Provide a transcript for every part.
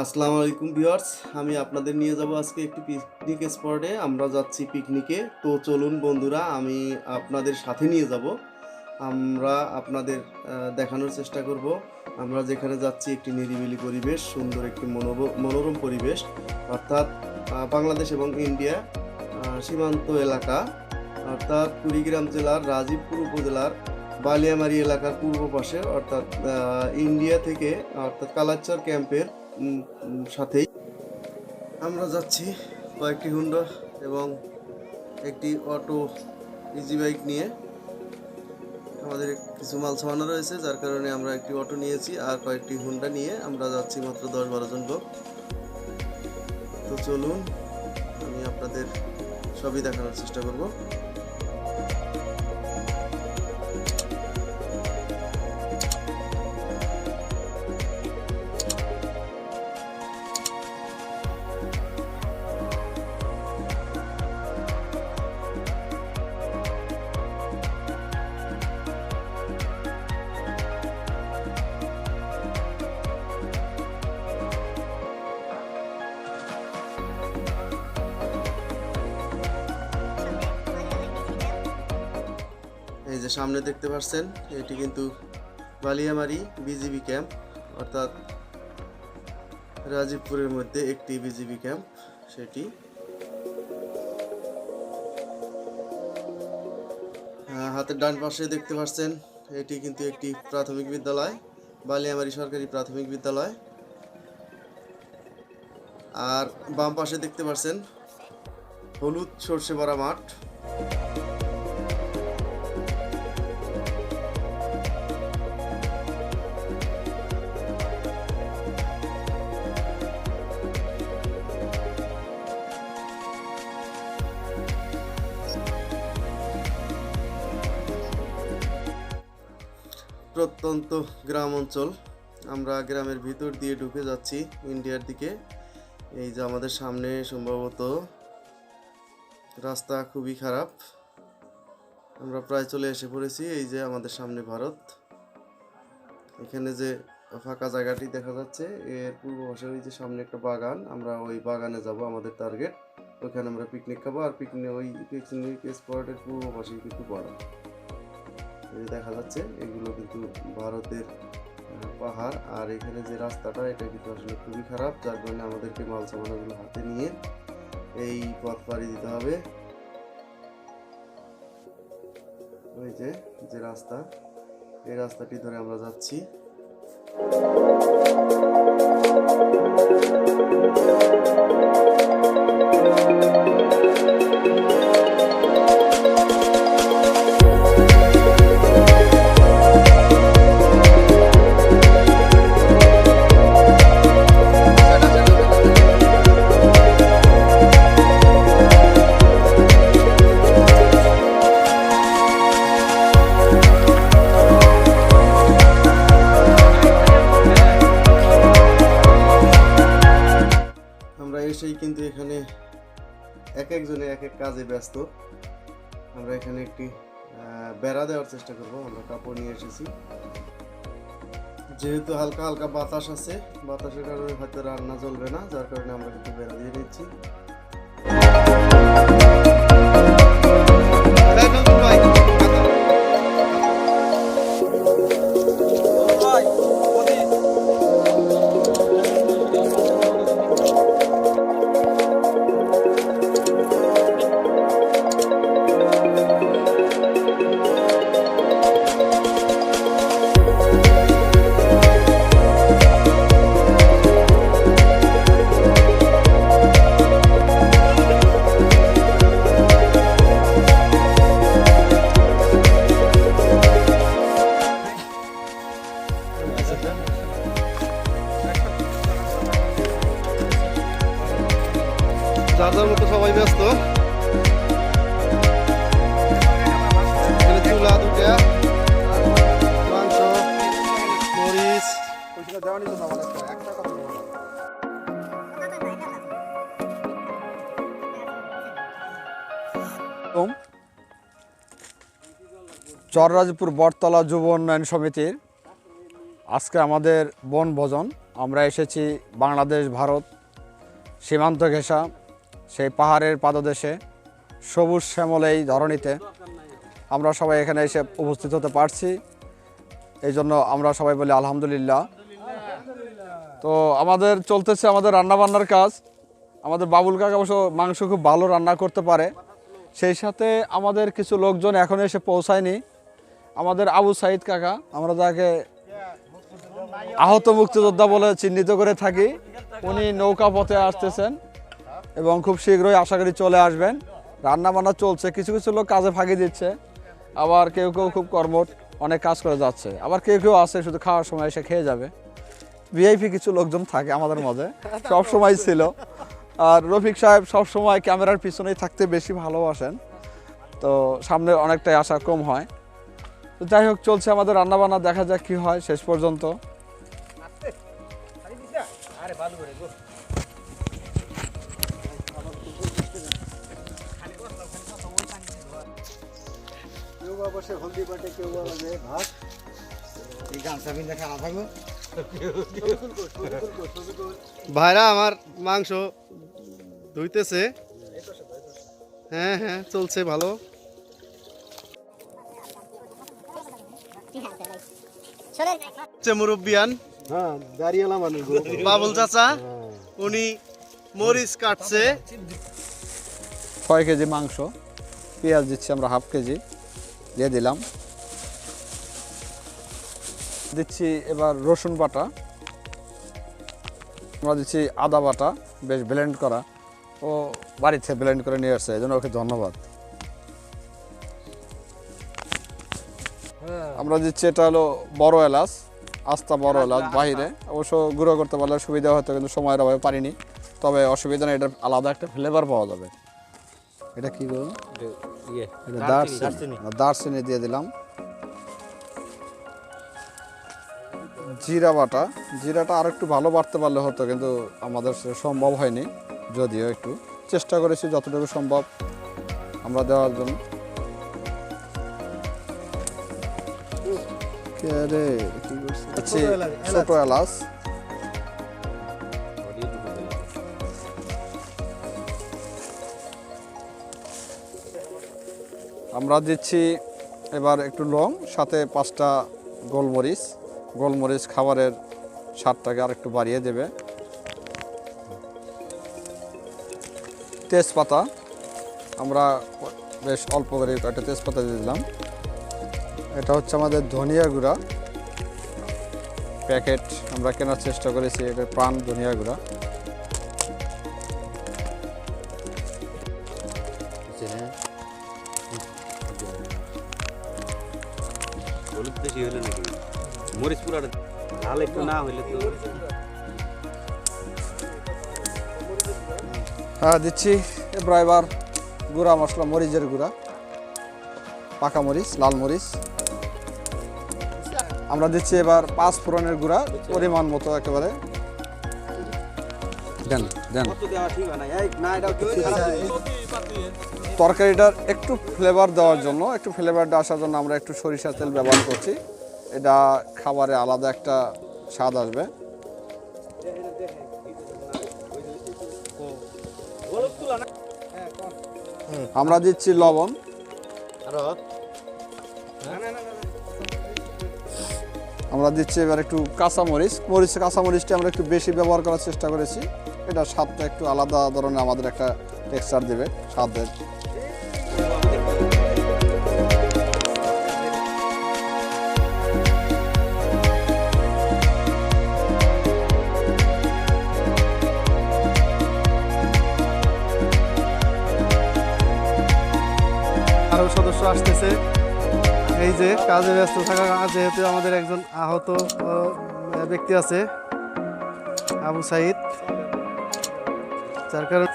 আসসালামু আলাইকুম ভিউয়ার্স, আমি আপনাদের নিয়ে যাব আজকে একটি পিকনিক স্পটে আমরা যাচ্ছি পিকনিকে তো চলুন বন্ধুরা, আমি আপনাদের সাথে নিয়ে যাব। আমরা আপনাদের দেখানোর চেষ্টা করব। আমরা যেখানে যাচ্ছি একটি নিরিবিলি পরিবেশ, সুন্দর একটি মনোরম পরিবেশ। অর্থাৎ বাংলাদেশ এবং ইন্ডিয়া সীমান্ত এলাকা। অর্থাৎ কুড়িগ্রাম জেলার, রাজীবপুর উপজেলার, বালিয়ামারি এলাকার পূর্ব পাশে। অর্থাৎ ইন্ডিয়া থেকে, অর্থাৎ কালাচ্চর ক্যাম্পের সাথেই। আমরা যাচ্ছি কয়েকটি হুন্ডা এবং একটি অটো ইজি বাইক নিয়ে। আমাদের কিছু মাল সামানো রয়েছে, যার কারণে আমরা একটি অটো নিয়েছি আর কয়েকটি হুন্ডা নিয়ে আমরা যাচ্ছি মাত্র দশ বারো জন লোক। তো চলুন, আমি আপনাদের সবই দেখানোর চেষ্টা করব। সামনে দেখতে পাচ্ছেন এটি কিন্তু বালিয়ামারি বিজিবি ক্যাম্প, অর্থাৎ রাজীবপুরের মধ্যে একটি বিজিবি ক্যাম্প, সেটি। হাতের ডান পাশে দেখতে পাচ্ছেন এটি কিন্তু একটি প্রাথমিক বিদ্যালয়, বালিয়ামারি সরকারি প্রাথমিক বিদ্যালয়। আর বাম পাশে দেখতে পাচ্ছেন হলুদ সর্ষে ভরা মাঠ। প্রত্যন্ত গ্রাম অঞ্চল আমরা গ্রামের ভিতর দিয়ে ঢুকে যাচ্ছি ইন্ডিয়ার দিকে। এই যে আমাদের সামনে সম্ভবত রাস্তা খুবই খারাপ। আমরা প্রায় চলে এসে পড়েছি এই যে আমাদের সামনে ভারত। এখানে যে ফাঁকা জায়গাটি দেখা যাচ্ছে, এর পূর্ব পাশে ওই যে সামনে একটা বাগান। আমরা ওই বাগানে যাব, আমাদের টার্গেট। ওখানে আমরা পিকনিক খাব, আর পিকনিক ওই পিকনিক স্পটের পূর্ব পাশেই কিন্তু বড় এই দেখা যাচ্ছে, এগুলো কিন্তু ভারতের পাহাড়। আর এখানে যে রাস্তাটা, এটা কিন্তু আসলে খুবই খারাপ, যার কারণে আমাদেরকে মাল সামানগুলো হাতে নিয়ে এই পথ পাড়ি দিতে হবে। ওই যে যে রাস্তা, এই রাস্তাটি ধরে আমরা যাচ্ছি। আমরা এক একজনে এক এক কাজে ব্যস্ত। আমরা এখানে একটি বেড়া দেওয়ার চেষ্টা করব, আমরা কাপড় নিয়ে এসেছি। যেহেতু হালকা হালকা বাতাস আছে, বাতাসের কারণে হয়তো রান্না চলবে না, যার কারণে আমরা কিন্তু বেড়া দিয়ে নিচ্ছি চররাজপুর বটতলা যুব উন্নয়ন সমিতির আজকে আমাদের বনভোজন আমরা এসেছি বাংলাদেশ, ভারত, সীমান্ত ঘেঁষা, সেই পাহাড়ের পাদদেশে, সবুজ শ্যামল এই ধরনীতে আমরা সবাই এখানে এসে উপস্থিত হতে পারছি। এই জন্য আমরা সবাই বলি আলহামদুলিল্লাহ। তো আমাদের চলতেছে আমাদের রান্নাবান্নার কাজ। আমাদের বাবুল কাকা অবশ্য মাংস খুব ভালো রান্না করতে পারে। সেই সাথে আমাদের কিছু লোকজন এখন এসে পৌঁছায়নি। আমাদের আবু সাইদ কাকা, আমরা যাকে আহত মুক্তিযোদ্ধা বলে চিহ্নিত করে থাকি, উনি নৌকা পথে আসতেছেন এবং খুব শীঘ্রই আশা করি চলে আসবেন। রান্না বান্না চলছে, কিছু কিছু লোক কাজে ফাঁকি দিচ্ছে, আবার কেউ কেউ খুব কর্মট অনেক কাজ করে যাচ্ছে। আবার কেউ কেউ আছে, শুধু খাওয়ার সময় এসে খেয়ে যাবে। ভিআইপি কিছু লোকজন থাকে আমাদের মধ্যে, সব সময় ছিল। আর রফিক সাহেব সব সময় ক্যামেরার পিছনেই থাকতে বেশি ভালোবাসেন। তো সামনে অনেকটাই আশা কম হয়। তো যাই হোক চলছে আমাদের রান্নাবান্না দেখা যাক কি হয় শেষ পর্যন্ত। কেউ হলদি বাটে কেউ বা ভাত। এই গামছা বিন্দা খাওয়া থাকব ভাইরা আমার মাংস ধুইতেছে। হ্যাঁ হ্যাঁ চলছে ভালো। মুরব্বিয়ান। হ্যাঁ বাবুল চাচা উনি মরিচ কাটছে। ছয় কেজি মাংস? পেঁয়াজ দিচ্ছি আমরা হাফ কেজি। দিয়ে দিলাম। দিচ্ছি এবার রসুন বাটা। আমরা দিচ্ছি আদা বাটা বেশ ব্লেন্ড করা। ও বাড়িতে ব্লেন্ড করে নিয়ে আসছে এই জন্য ওকে ধন্যবাদ। আমরা দিচ্ছি এটা হলো বড় এলাচ আস্তা বড় এলাচ বাহিরে। অবশ্য গুঁড়ো করতে পারলে সুবিধা হতো কিন্তু সময়ের অভাবে পারিনি। তবে অসুবিধা নেই এটা আলাদা একটা ফ্লেভার পাওয়া যাবে। এটা কি বলুন এটা দারচিনি। দারচিনি। দিয়ে দিলাম। জিরা বাটা। জিরাটা আর একটু ভালো বাড়তে পারলে হতো কিন্তু আমাদের সম্ভব হয়নি যদিও একটু। চেষ্টা করেছি যতটুকু সম্ভব আমরা দেওয়ার জন্য। কি করছে? আচ্ছা, ছোট এলাচ। আমরা দিচ্ছি এবার একটু লং সাথে পাঁচটা গোলমরিচ। গোলমরিচ খাবারের স্বাদটাকে আর একটু বাড়িয়ে দেবে। তেজপাতা। আমরা বেশ অল্প করে একটা তেজপাতা দিয়ে দিলাম। এটা হচ্ছে আমাদের ধনিয়া গুঁড়া। প্যাকেট আমরা কেনার চেষ্টা করেছি এটা প্রাণ ধনিয়া গুঁড়া। হলুদ বেশি হলে নাকি? মরিচ পুরাটা ঝাল একটু না হইলে তো হ্যাঁ দিচ্ছি। এবার এবার গুঁড়া মশলা মরিচের গুঁড়া। পাকা মরিচ লাল মরিচ। আমরা দিচ্ছি এবার পাঁচ ফোড়নের গুঁড়া পরিমাণ মতো একেবারে। তরকারিটার একটু ফ্লেভার দেওয়ার জন্য, একটু ফ্লেভারটা আসার জন্য আমরা একটু সরিষার তেল ব্যবহার করছি। এটা খাবারে আলাদা একটা স্বাদ আসবে। আমরা দিচ্ছি লবণ। আমরা দিচ্ছি এবার একটু কাঁচামরিচ। মরিচ কাঁচামরিচটা আমরা একটু বেশি ব্যবহার করার চেষ্টা করেছি। এটা স্বাদটা একটু আলাদা ধরনের আমাদের একটা টেক্সচার দেবে স্বাদের। আরও সদস্য আসতেছে। এই যে কাজে ব্যস্ত থাকা যেহেতু আমাদের একজন আহত আহ, ব্যক্তি আছে আবু সাইদ। যার কারণে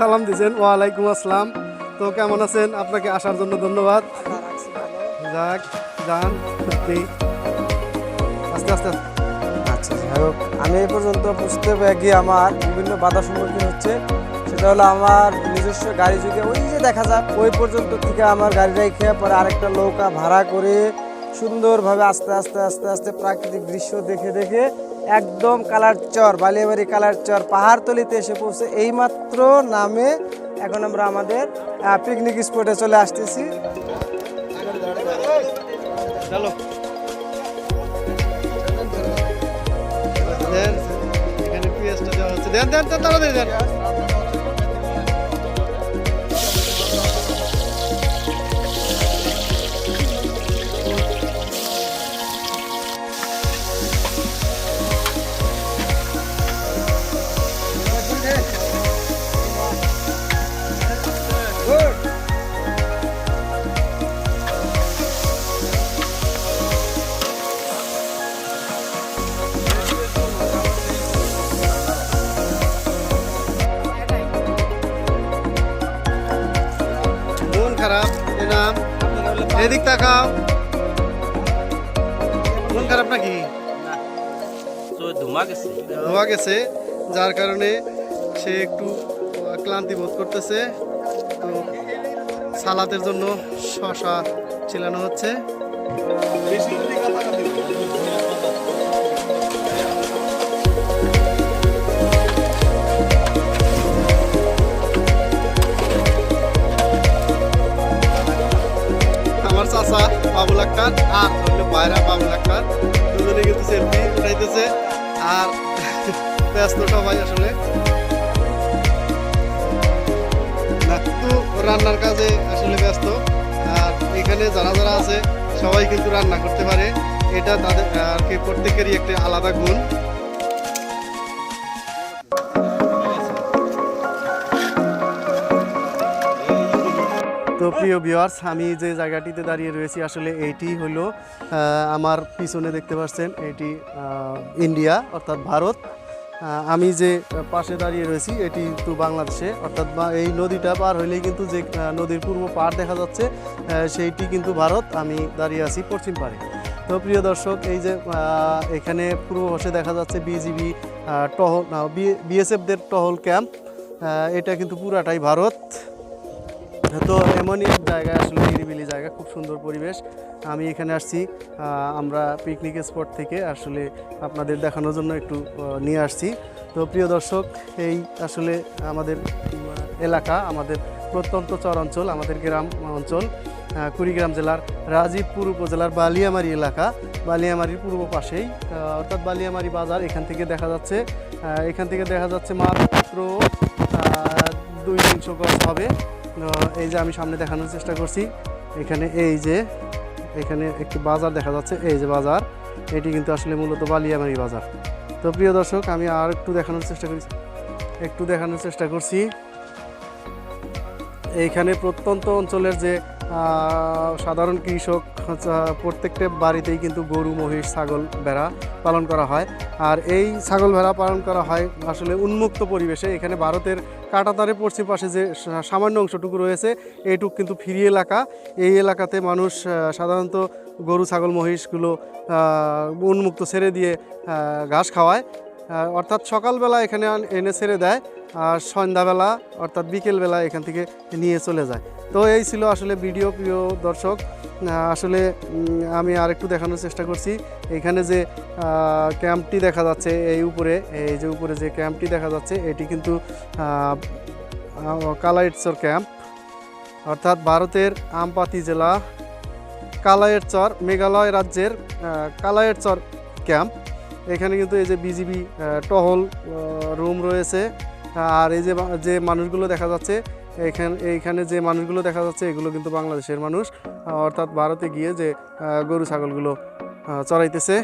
সালাম দিয়েছেন ওয়ালাইকুম আসসালাম। তো কেমন আছেন? আপনাকে আসার জন্য ধন্যবাদ। যাক যান আস্তে আস্তে আচ্ছা আমি এই পর্যন্ত পৌঁছতে গিয়ে আমার বিভিন্ন বাধা সম্মুখীন হচ্ছে। সেটা হলো আমার নিজস্ব গাড়ি যুগে ওই দেখা যাক। ওই পর্যন্ত থেকে আমার গাড়ি রেখে পরে আরেকটা নৌকা ভাড়া করে সুন্দরভাবে আস্তে আস্তে আস্তে আস্তে প্রাকৃতিক দৃশ্য দেখে দেখে একদম কালার চর, বালিয়াবাড়ি কালার চর, পাহাড়তলিতে এসে পৌঁছে এইমাত্র নামে এখন আমরা আমাদের পিকনিক স্পটে চলে আসতেছি। দেন দেন, তাড়াতাড়ি, দেন। গেছে যার কারণে সে একটু ক্লান্তি বোধ করতেছে। তো সালাদের জন্য শশা ছিলানো হচ্ছে। আমার চাচা বাবুল আক্তার আর হইল বাইরা বাবুল আক্তার। দুজনে কিন্তু সেলফি উঠাইতেছে। আর ব্যস্ত সবাই আসলে। না তো রান্নার কাজে আসলে ব্যস্ত। আর এখানে যারা যারা আছে, সবাই কিন্তু রান্না করতে পারে। এটা তাদের, আর কি, প্রত্যেকেরই একটা আলাদা গুণ। তো প্রিয় ভিউয়ার্স আমি যে জায়গাটিতে দাঁড়িয়ে রয়েছি আসলে এইটি হলো আমার পিছনে দেখতে পাচ্ছেন, এটি ইন্ডিয়া, অর্থাৎ ভারত। আমি যে পাশে দাঁড়িয়ে রয়েছি, এটি কিন্তু বাংলাদেশে। অর্থাৎ এই নদীটা পার হইলেই কিন্তু যে নদীর পূর্ব পাড় দেখা যাচ্ছে সেইটি কিন্তু ভারত, আমি দাঁড়িয়ে আছি পশ্চিম পাড়ে। তো প্রিয় দর্শক, এই যে এখানে পূর্ব পাশে দেখা যাচ্ছে বিজিবি টহল বিএসএফদের টহল ক্যাম্প এটা কিন্তু পুরাটাই ভারত। তো এমনই এক জায়গায় আসলে নিরিবিলি জায়গা, খুব সুন্দর পরিবেশ। আমি এখানে আসছি আমরা পিকনিক স্পট থেকে আসলে আপনাদের দেখানোর জন্য একটু নিয়ে আসছি। তো প্রিয় দর্শক, এই আসলে আমাদের এলাকা, আমাদের প্রত্যন্ত চর অঞ্চল আমাদের গ্রাম অঞ্চল কুড়িগ্রাম জেলার রাজীবপুর উপজেলার বালিয়ামারি এলাকা। বালিয়ামারির পূর্ব পাশেই অর্থাৎ বালিয়ামারি বাজার, এখান থেকে দেখা যাচ্ছে এখান থেকে দেখা যাচ্ছে মাত্র দুই তিনশো গজ হবে। এই যে আমি সামনে দেখানোর চেষ্টা করছি, এখানে এই যে, এখানে একটি বাজার দেখা যাচ্ছে, এই যে বাজার, এটি কিন্তু আসলে মূলত বালিয়ামারি বাজার। তো প্রিয় দর্শক, আমি আর একটু দেখানোর চেষ্টা করছি একটু দেখানোর চেষ্টা করছি। এইখানে প্রত্যন্ত অঞ্চলের যে সাধারণ কৃষক প্রত্যেকটা বাড়িতেই কিন্তু গরু, মহিষ, ছাগল ভেড়া পালন করা হয়। আর এই ছাগল ভেড়া পালন করা হয় আসলে উন্মুক্ত পরিবেশে। এখানে ভারতের কাটাতারে পশ্চিম পাশে যে সামান্য অংশটুকু রয়েছে, এইটুক কিন্তু ফ্রি এলাকা। এই এলাকাতে মানুষ সাধারণত গরু, ছাগল, মহিষগুলো উন্মুক্ত ছেড়ে দিয়ে ঘাস খাওয়ায়। অর্থাৎ সকালবেলা এখানে এনে ছেড়ে দেয়, আর সন্ধ্যাবেলা, অর্থাৎ বিকেলবেলা এখান থেকে নিয়ে চলে যায়। তো এই ছিল আসলে ভিডিও প্রিয় দর্শক। আসলে আমি আরেকটু দেখানোর চেষ্টা করছি। এখানে যে ক্যাম্পটি দেখা যাচ্ছে এই উপরে, এই যে উপরে যে ক্যাম্পটি দেখা যাচ্ছে, এটি কিন্তু কালাইটসর ক্যাম্প। অর্থাৎ ভারতের আমপাতি জেলা কালায়েরচর মেঘালয় রাজ্যের কালায়েরচর ক্যাম্প। এখানে কিন্তু এই যে বিজিবি টহল রুম রয়েছে। আর এই যে যে মানুষগুলো দেখা যাচ্ছে এখানে এইখানে যে মানুষগুলো দেখা যাচ্ছে, এগুলো কিন্তু বাংলাদেশের মানুষ। অর্থাৎ ভারতে গিয়ে যে গরু, ছাগলগুলো চড়াইতেছে।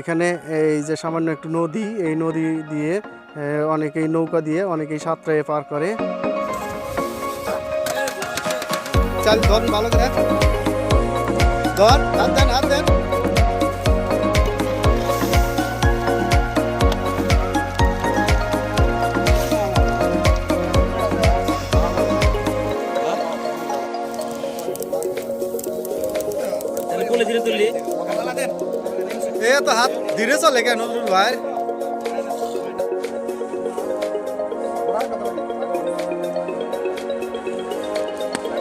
এখানে এই যে সামান্য একটু নদী, এই নদী দিয়ে অনেকেই নৌকা দিয়ে, অনেকেই সাঁতরায়ে পার করে। চাল, ধর, ভালো করে। ধর, হাত দেন হাত দেন। তো হাত ধীরে চলে কেন ভাই?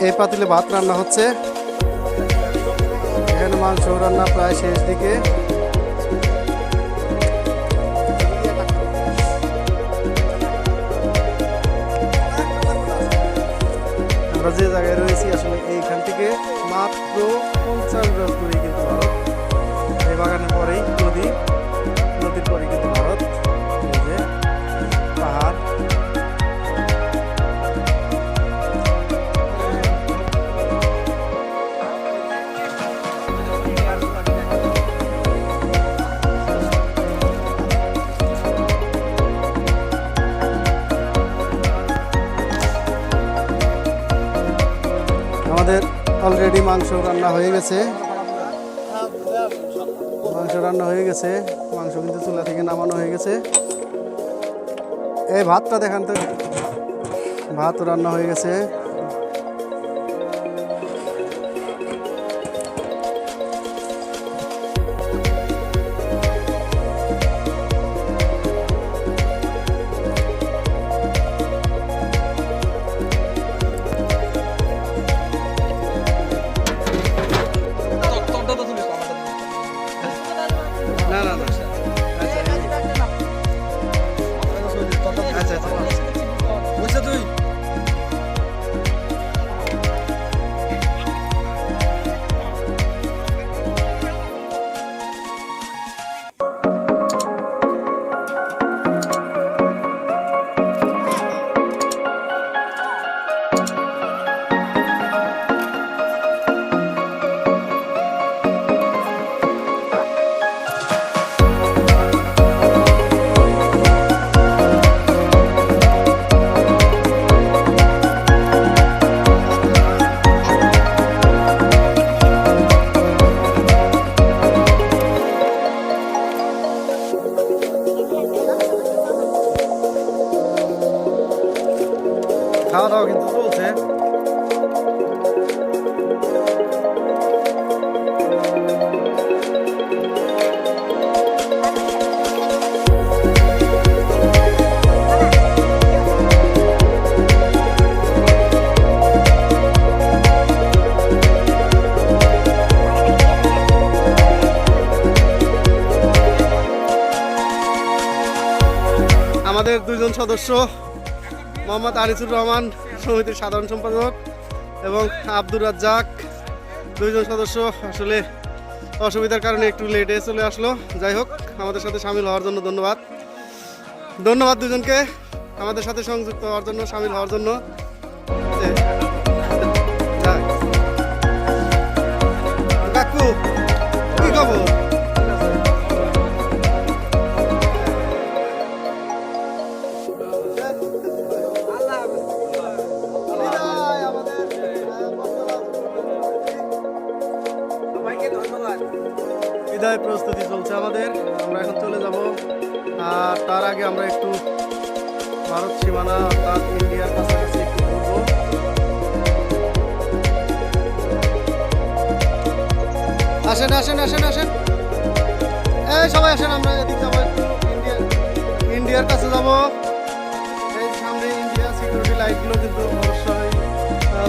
এই পাতিলে ভাত রান্না হচ্ছে। মাংস রান্না প্রায় শেষ দিকে। আমরা যে জায়গায় রয়েছি, আসলে এইখান থেকে মাত্র পঞ্চাশ গজ এই বাগানের পরেই নদী, নদীর পরেই কিন্তু ভারত যে পাহাড়। আমাদের অলরেডি মাংস রান্না হয়ে গেছে। রান্না হয়ে গেছে। মাংস কিন্তু চুলা থেকে নামানো হয়ে গেছে। এই ভাতটা দেখান তো। ভাত রান্না হয়ে গেছে। আমাদের দুজন সদস্য, মোহাম্মদ আনিসুর রহমান, সমিতির সাধারণ সম্পাদক, এবং আব্দুর রাজ্জাক। দুইজন সদস্য, আসলে অসুবিধার কারণে একটু লেটে চলে আসলো। যাই হোক, আমাদের সাথে সামিল হওয়ার জন্য ধন্যবাদ। ধন্যবাদ দুজনকে। আমাদের সাথে সংযুক্ত হওয়ার জন্য, সামিল হওয়ার জন্য। তার আগে আমরা একটু ভারত সীমানা অর্থাৎ ইন্ডিয়ার কাছাকাছি একটু ঘুরবো। আসেন আসেন আসেন আসেন। এই সবাই আসেন, আমরা এদিক যাব একটু ইন্ডিয়া ইন্ডিয়ার কাছে যাব। এই সামনে ইন্ডিয়া সিকিউরিটি লাইটগুলো কিন্তু অবশ্যই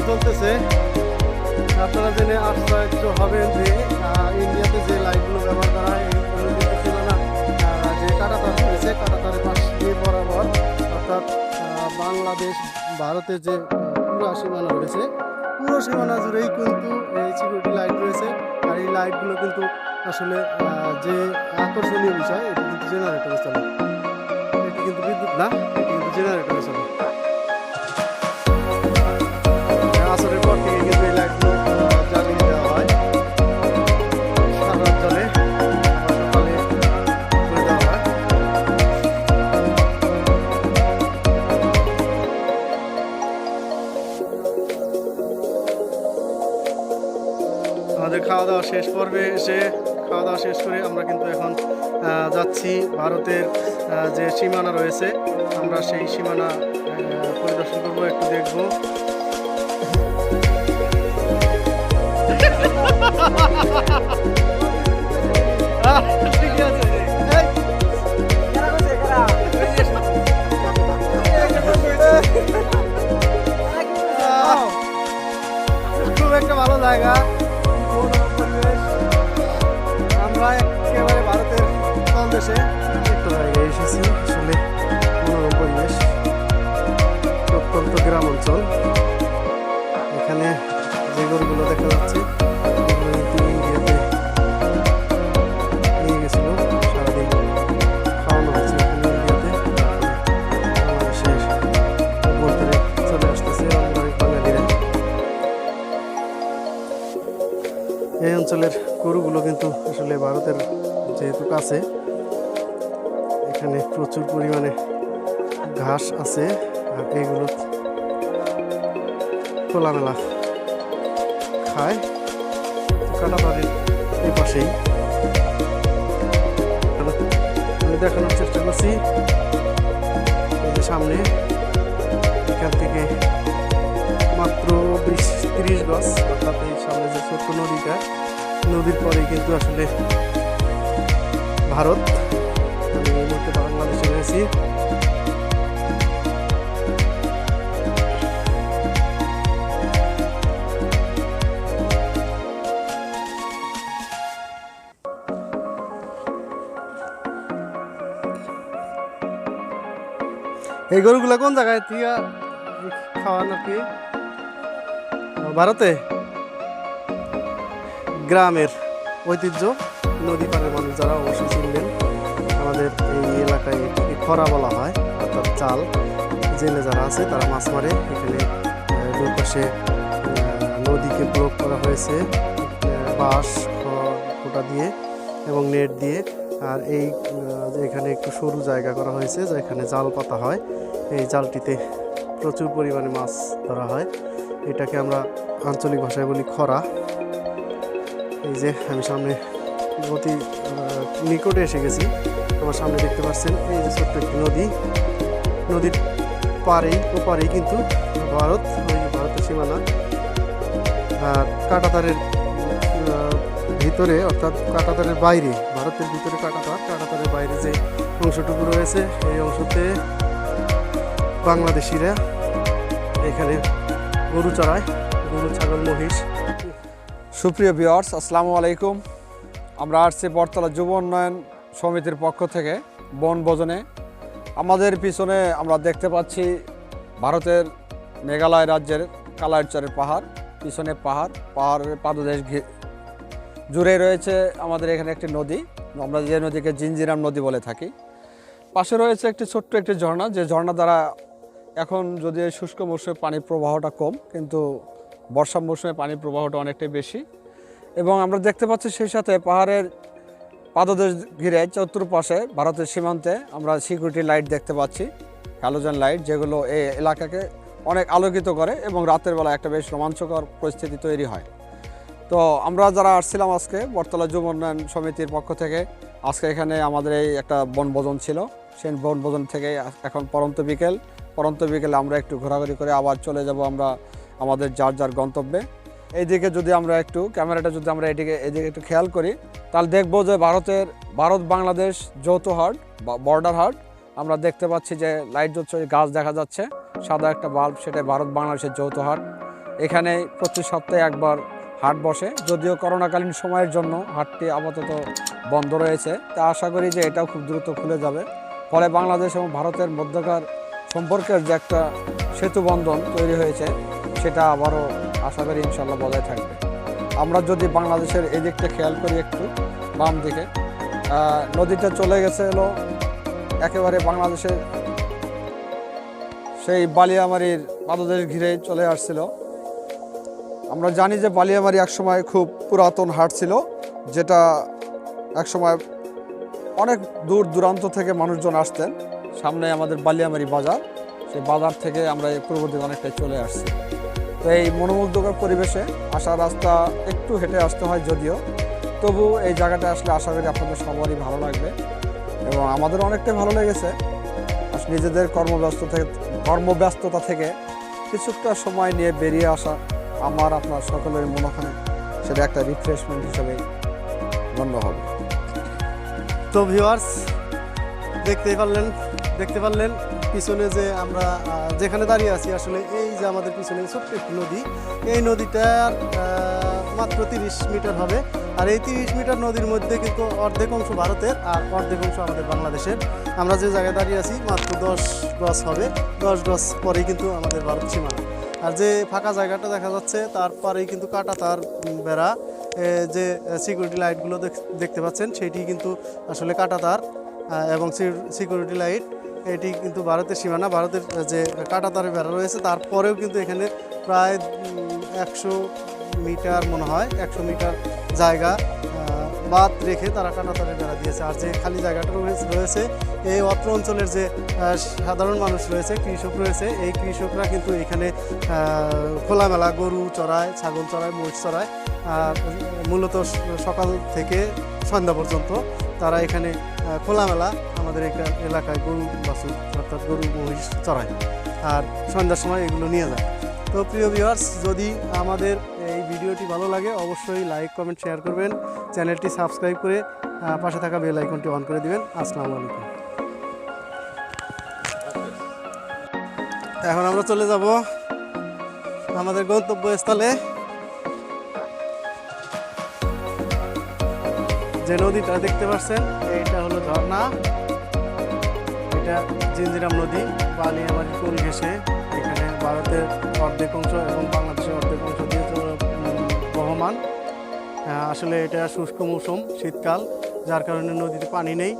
চলতেছে। আপনারা জেনে আশ্চর্য হবেন যে ইন্ডিয়াতে যে লাইটগুলো ব্যবহার করা হয় কাটাতার রয়েছে কাটাতারের পাশ দিয়ে বরাবর, অর্থাৎ বাংলাদেশ, ভারতের যে পুরো সীমানা রয়েছে, পুরো সীমানা জুড়েই কিন্তু এই সিকিউরিটি লাইট রয়েছে। আর এই লাইটগুলো কিন্তু আসলে যে আকর্ষণীয় বিষয়, এটি কিন্তু জেনারেটরে চলে এটি কিন্তু বিদ্যুৎ না, এটি কিন্তু জেনারেটরে পর্বে এসে খাওয়া দাওয়া শেষ করে আমরা কিন্তু এখন যাচ্ছি ভারতের যে সীমানা রয়েছে, আমরা সেই সীমানা পরিদর্শন করব, একটু দেখব। খুব একটা ভালো জায়গা। শেষে একটা জায়গায় এসেছি, আসলে মনোরম পরিবেশ প্রত্যন্ত গ্রাম অঞ্চল। এখানে যে গরুগুলো দেখা যাচ্ছে এই অঞ্চলের গরুগুলো কিন্তু আসলে ভারতের যেহেতু কাছে প্রচুর পরিমাণে ঘাস আছে আর এইগুলো খোলামেলা খায়। কাটাবাড়ির এই পাশেই আমি দেখানোর চেষ্টা করছি। সামনে, এখান থেকে মাত্র বিশ তিরিশ গজ অর্থাৎ এই সামনে যে ছোট্ট নদীটা, নদীর পরেই কিন্তু আসলে ভারত। রয়েছি এই গরুগুলা কোন জায়গায় থেকে খাওয়ান আর কি ভারতে? গ্রামের ঐতিহ্য, নদী পাড়ের মানুষ যারা অবশ্যই চিনবেন। আমাদের এই এলাকায় এটাকে খরা বলা হয় অর্থাৎ চাল। জেলে যারা আছে তারা মাছ মারে। এখানে আহ, দুই পাশে আহ, নদীকে ব্লক করা হয়েছে। বাঁশ খোটা দিয়ে এবং নেট দিয়ে। আর এই এখানে একটু সরু জায়গা করা হয়েছে যেখানে জাল পাতা হয় এই জালটিতে প্রচুর পরিমাণে মাছ ধরা হয়। এটাকে আমরা আঞ্চলিক ভাষায় বলি খরা। এই যে আমি সামনে অতি নিকটে এসে গেছি। আমার সামনে দেখতে পাচ্ছেন, এই যে ছোট্ট একটি নদী। নদীর পাড়েই ওপারেই কিন্তু ভারত ভারতের সীমানা। কাটাতারের ভিতরে, অর্থাৎ কাটাতারের বাইরে, ভারতের ভিতরে কাটাতার, কাটাতারের বাইরে যে অংশটুকু রয়েছে, এই অংশতে বাংলাদেশিরা এখানে গরু চড়ায়, গরু, ছাগল, মহিষ। সুপ্রিয় ভিওয়ার্স আসসালামু আলাইকুম। আমরা আসছি বটতলা যুব উন্নয়ন সমিতির পক্ষ থেকে বনভোজনে আমাদের পিছনে আমরা দেখতে পাচ্ছি ভারতের মেঘালয় রাজ্যের কালারচরের পাহাড়, পিছনে পাহাড়, পাহাড়ের পাদদেশ জুড়ে রয়েছে আমাদের এখানে একটি নদী। আমরা যে নদীকে জিঞ্জিরাম নদী বলে থাকি। পাশে রয়েছে একটি ছোট্ট একটি ঝর্ণা। যে ঝর্ণা দ্বারা এখন যদি শুষ্ক মৌসুমে পানির প্রবাহটা কম, কিন্তু বর্ষা মৌসুমে পানির প্রবাহটা অনেকটাই বেশি। এবং আমরা দেখতে পাচ্ছি সেই সাথে পাহাড়ের পাদদেশ ঘিরে চতুর্পাশে ভারতের সীমান্তে আমরা সিকিউরিটি লাইট দেখতে পাচ্ছি হ্যালোজেন লাইট যেগুলো এই এলাকাকে অনেক আলোকিত করে এবং রাতের বেলা একটা বেশ রোমাঞ্চকর পরিস্থিতি তৈরি হয়। তো আমরা যারা আসছিলাম আজকে, বটতলা যুব উন্নয়ন সমিতির পক্ষ থেকে, আজকে এখানে আমাদের এই একটা বনভোজন ছিল। সেই বনভোজন থেকে এখন পরন্ত বিকেল। পরন্ত বিকেলে আমরা একটু ঘোরাঘুরি করে আবার চলে যাব আমরা আমাদের যার যার গন্তব্যে। এইদিকে যদি আমরা একটু, ক্যামেরাটা যদি আমরা এদিকে এদিকে একটু খেয়াল করি, তাহলে দেখব যে ভারতের, ভারত বাংলাদেশ যৌথ হাট বা বর্ডার হাট, আমরা দেখতে পাচ্ছি যে লাইট জ্বলছে গাছ দেখা যাচ্ছে, সাদা একটা বাল্ব সেটাই ভারত বাংলাদেশের যৌথ হাট। এখানে প্রতি সপ্তাহে একবার হাট বসে, যদিও করোনাকালীন সময়ের জন্য হাটটি আপাতত বন্ধ রয়েছে, তা আশা করি যে এটাও খুব দ্রুত খুলে যাবে। ফলে বাংলাদেশ এবং ভারতের মধ্যকার সম্পর্কের যে একটা সেতু বন্ধন তৈরি হয়েছে, সেটা আবারও আশা করি ইনশাল্লাহ বজায় থাকবে। আমরা যদি বাংলাদেশের এই দিকটা খেয়াল করি একটু, বাম দিকে নদীটা চলে গেছে হলো একেবারে বাংলাদেশের সেই বালিয়ামারির পাদদেশ ঘিরে চলে আসছিল। আমরা জানি যে বালিয়ামারি একসময় খুব পুরাতন হাট ছিল, যেটা একসময় অনেক দূর দূরান্ত থেকে মানুষজন আসতেন। সামনে আমাদের বালিয়ামারি বাজার, সেই বাজার থেকে আমরা এই পূর্ব দিকে অনেকটাই চলে আসছি। এই মনোমুগ্ধকর পরিবেশে আসার রাস্তা একটু হেঁটে আসতে হয় যদিও। তবু এই জায়গাটা আসলে আশা করি আপনাদের সবারই ভালো লাগবে এবং আমাদের অনেকটাই ভালো লেগেছে। নিজেদের কর্মব্যস্ত থেকে, কর্মব্যস্ততা থেকে কিছুটা সময় নিয়ে বেরিয়ে আসা আমার, আপনার সকলের মনে সেটা একটা রিফ্রেশমেন্ট হিসেবে গণ্য হবে। তো ভিউয়ার্স দেখতেই পারলেন, দেখতে পারলেন। পিছনে যে আমরা যেখানে দাঁড়িয়ে আছি, আসলে এই যে আমাদের পিছনে ছোট্ট একটি নদী, এই নদীটার মাত্র তিরিশ মিটার হবে। আর এই তিরিশ মিটার নদীর মধ্যে কিন্তু অর্ধেক অংশ ভারতের আর অর্ধেক অংশ আমাদের বাংলাদেশের। আমরা যে জায়গায় দাঁড়িয়ে আছি, মাত্র দশ গজ হবে। দশ গজ পরেই কিন্তু আমাদের ভারত সীমানা আর যে ফাঁকা জায়গাটা দেখা যাচ্ছে তারপরেই কিন্তু কাটা তার বেড়া। যে সিকিউরিটি লাইটগুলো দেখ- দেখতে পাচ্ছেন সেটি কিন্তু আসলে কাটা তার এবং সিকিউরিটি লাইট এটি কিন্তু ভারতের সীমানা, ভারতের যে কাটা তারের বেড়া রয়েছে, তারপরেও কিন্তু এখানে প্রায় একশো মিটার মনে হয়, একশো মিটার জায়গা বাদ রেখে তারা কাটা তারের বেড়া দিয়েছে। আর যে খালি জায়গাটা রয়েছে রয়েছে, এই অত্র অঞ্চলের যে সাধারণ মানুষ রয়েছে, কৃষক রয়েছে, এই কৃষকরা কিন্তু এখানে খোলামেলা গরু চড়ায়, ছাগল চড়ায়, মহিষ চড়ায় মূলত সকাল থেকে সন্ধ্যা পর্যন্ত তারা এখানে খোলামেলা আমাদের এলাকায় গরু বাছুর, অর্থাৎ গরু মহিষ চড়ায় আর সন্ধ্যার সময় এগুলো নিয়ে যায়। তো প্রিয় ভিউয়ার্স যদি আমাদের এই ভিডিওটি ভালো লাগে, অবশ্যই লাইক কমেন্ট শেয়ার করবেন। চ্যানেলটি সাবস্ক্রাইব করে পাশে থাকা বেল আইকনটি অন করে দিবেন। আসসালামু আলাইকুম। এখন আমরা চলে যাব আমাদের গন্তব্যস্থলে। যে নদীটা দেখতে পাচ্ছেন এইটা হলো ঝর্ণা এটা জিঞ্জিরাম নদী বালিয়ামারি কোল ঘেসে এখানে ভারতের অর্ধেক অংশ এবং বাংলাদেশের অর্ধেক অংশ দিয়ে বহমান। আসলে এটা শুষ্ক মৌসুম, শীতকাল, যার কারণে নদীতে পানি নেই।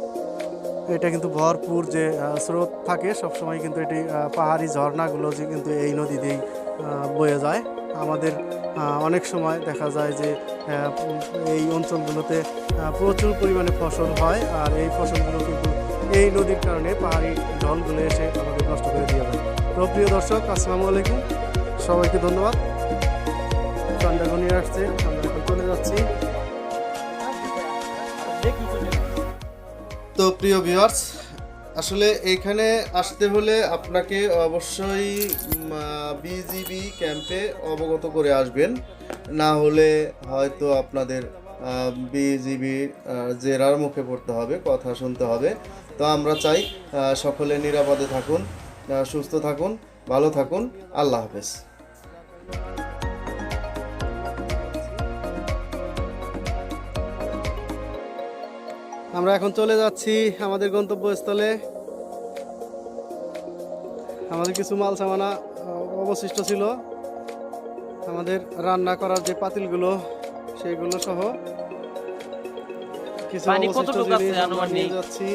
এটা কিন্তু ভরপুর যে স্রোত থাকে, সবসময় কিন্তু এটি পাহাড়ি ঝর্ণাগুলো যে কিন্তু এই নদী দিয়েই বয়ে যায়। আমাদের অনেক সময় দেখা যায় যে এই অঞ্চলগুলোতে প্রচুর পরিমাণে ফসল হয় আর এই ফসলগুলো কিন্তু এই নদীর কারণে পাহাড়ি জলগুলো এসে আমাদের নষ্ট করে দিয়ে যায়। তো প্রিয় দর্শক, আসসালামু আলাইকুম। সবাইকে ধন্যবাদ। ঘনিয়ে আসছে, আমরা চলে যাচ্ছি। তো প্রিয় ভিউয়ার্স আসলে এইখানে আসতে হলে আপনাকে অবশ্যই বিজিবি ক্যাম্পে অবগত করে আসবেন। না হলে হয়তো আপনাদের বিজিবি জেরার মুখে পড়তে হবে, কথা শুনতে হবে। তো আমরা চাই সকলে নিরাপদে থাকুন সুস্থ থাকুন, ভালো থাকুন। আল্লাহ হাফেজ। আমরা এখন চলে যাচ্ছি আমাদের গন্তব্যস্থলে। আমাদের কিছু মাল সামানা অবশিষ্ট ছিল। আমাদের রান্না করার যে পাতিলগুলো সেইগুলো সহ কিছু পানি কতটুকু আছে আনুমানিক? যাচ্ছি